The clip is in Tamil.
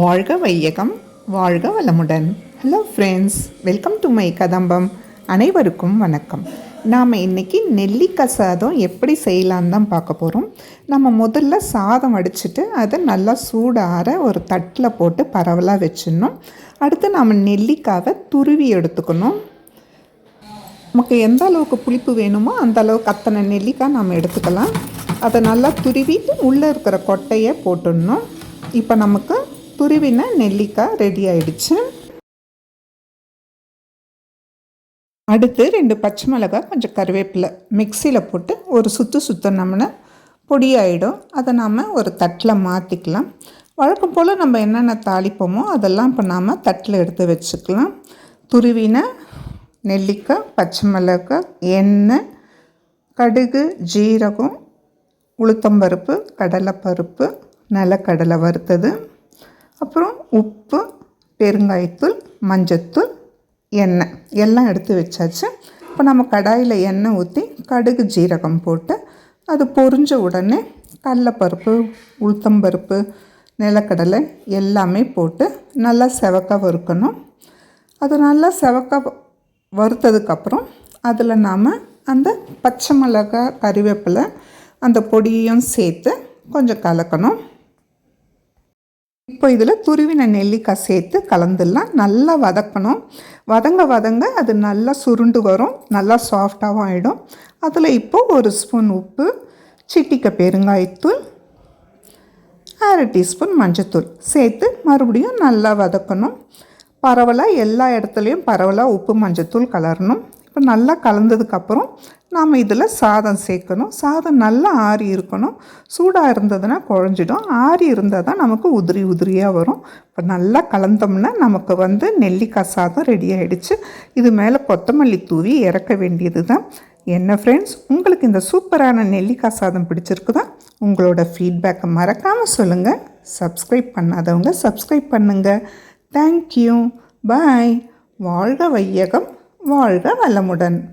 வாழ்க வையகம் வாழ்க வளமுடன். Hello friends welcome to my Kadambam அனைவருக்கும் வணக்கம். நாம் இன்றைக்கி நெல்லிக்காய் சாதம் எப்படி செய்யலான்னு தான் பார்க்க போகிறோம் நம்ம முதல்ல சாதம் வடிச்சிட்டு அதை நல்லா சூடார ஒரு தட்டில் போட்டு பரவலாக வச்சிடணும். அடுத்து நாம் நெல்லிக்காவை துருவி எடுத்துக்கணும். நமக்கு எந்த அளவுக்கு புளிப்பு வேணுமோ அந்த அளவுக்கு அத்தனை நெல்லிக்காய் நாம் எடுத்துக்கலாம். அதை நல்லா துருவிட்டு உள்ளே இருக்கிற கொட்டையை போட்டுடணும். இப்போ நமக்கு துருவின நெல்லிக்காய் ரெடி ஆயிடுச்சு. அடுத்து ரெண்டு பச்சை மிளகாய் கொஞ்சம் கருவேப்பிலை. மிக்சியில் போட்டு ஒரு சுற்று சுற்றினோம்னா பொடியாயிடும். அதை நாம் ஒரு தட்டில் மாற்றிக்கலாம் வழக்கம் போல் நம்ம என்னென்ன தாளிப்போமோ அதெல்லாம் இப்போ நாம் தட்டில் எடுத்து வச்சுக்கலாம். துருவின நெல்லிக்காய் பச்சை மிளகாய் எண்ணெய் கடுகு ஜீரகம் உளுத்தம்பருப்பு கடலைப்பருப்பு நிலக்கடலை வறுத்தது. அப்புறம் உப்பு பெருங்காயத்தூள் மஞ்சத்தூள் எண்ணெய். எல்லாம் எடுத்து வச்சாச்சு. இப்போ நம்ம கடாயில் எண்ணெய் ஊற்றி கடுகு ஜீரகம் போட்டு அது பொரிஞ்ச உடனே கடலைப்பருப்பு உளுத்தம்பருப்பு நிலக்கடலை எல்லாமே போட்டு நல்லா செவக்க வறுக்கணும். அது நல்லா செவக்க வறுத்ததுக்கப்புறம் அதில் நாம் அந்த பச்சை மிளகாய் கறிவேப்பிலை அந்த பொடியையும் சேர்த்து கொஞ்சம் கலக்கணும். இப்போ இதில் துருவின நெல்லிக்காய் சேர்த்து கலந்துடலாம். நல்லா வதக்கணும். வதங்க வதங்க அது நல்லா சுருண்டு வரும். நல்லா சாஃப்டாகவும் ஆகிடும் அதில் இப்போது ஒரு ஸ்பூன் உப்பு சிட்டிக்க பெருங்காயத்தூள் அரை டீஸ்பூன் மஞ்சத்தூள் சேர்த்து மறுபடியும் நல்லா வதக்கணும். பரவலாக எல்லா இடத்துலையும் பரவலாக உப்பு மஞ்சத்தூள் கலரணும். இப்போ நல்லா கலந்ததுக்கப்புறம் நாம் இதில் சாதம் சேர்க்கணும். சாதம் நல்லா ஆறி இருக்கணும். சூடாக இருந்ததுன்னா குழஞ்சிடும். ஆறி இருந்தால் தான் நமக்கு உதிரி உதிரியாக வரும். இப்போ நல்லா கலந்தோம்னா நமக்கு வந்து நெல்லிக்காய் சாதம் ரெடி ஆகிடுச்சு இது மேலே கொத்தமல்லி தூவி இறக்க வேண்டியது தான். என்ன ஃப்ரெண்ட்ஸ் உங்களுக்கு இந்த சூப்பரான நெல்லிக்காய் சாதம் பிடிச்சிருக்குதா? உங்களோட ஃபீட்பேக்கை மறக்காமல் சொல்லுங்கள் சப்ஸ்கிரைப் பண்ணாதவங்க சப்ஸ்கிரைப் பண்ணுங்கள் தேங்க்யூ பாய் வாழ்க வையகம். வாழ்க வளமுடன்.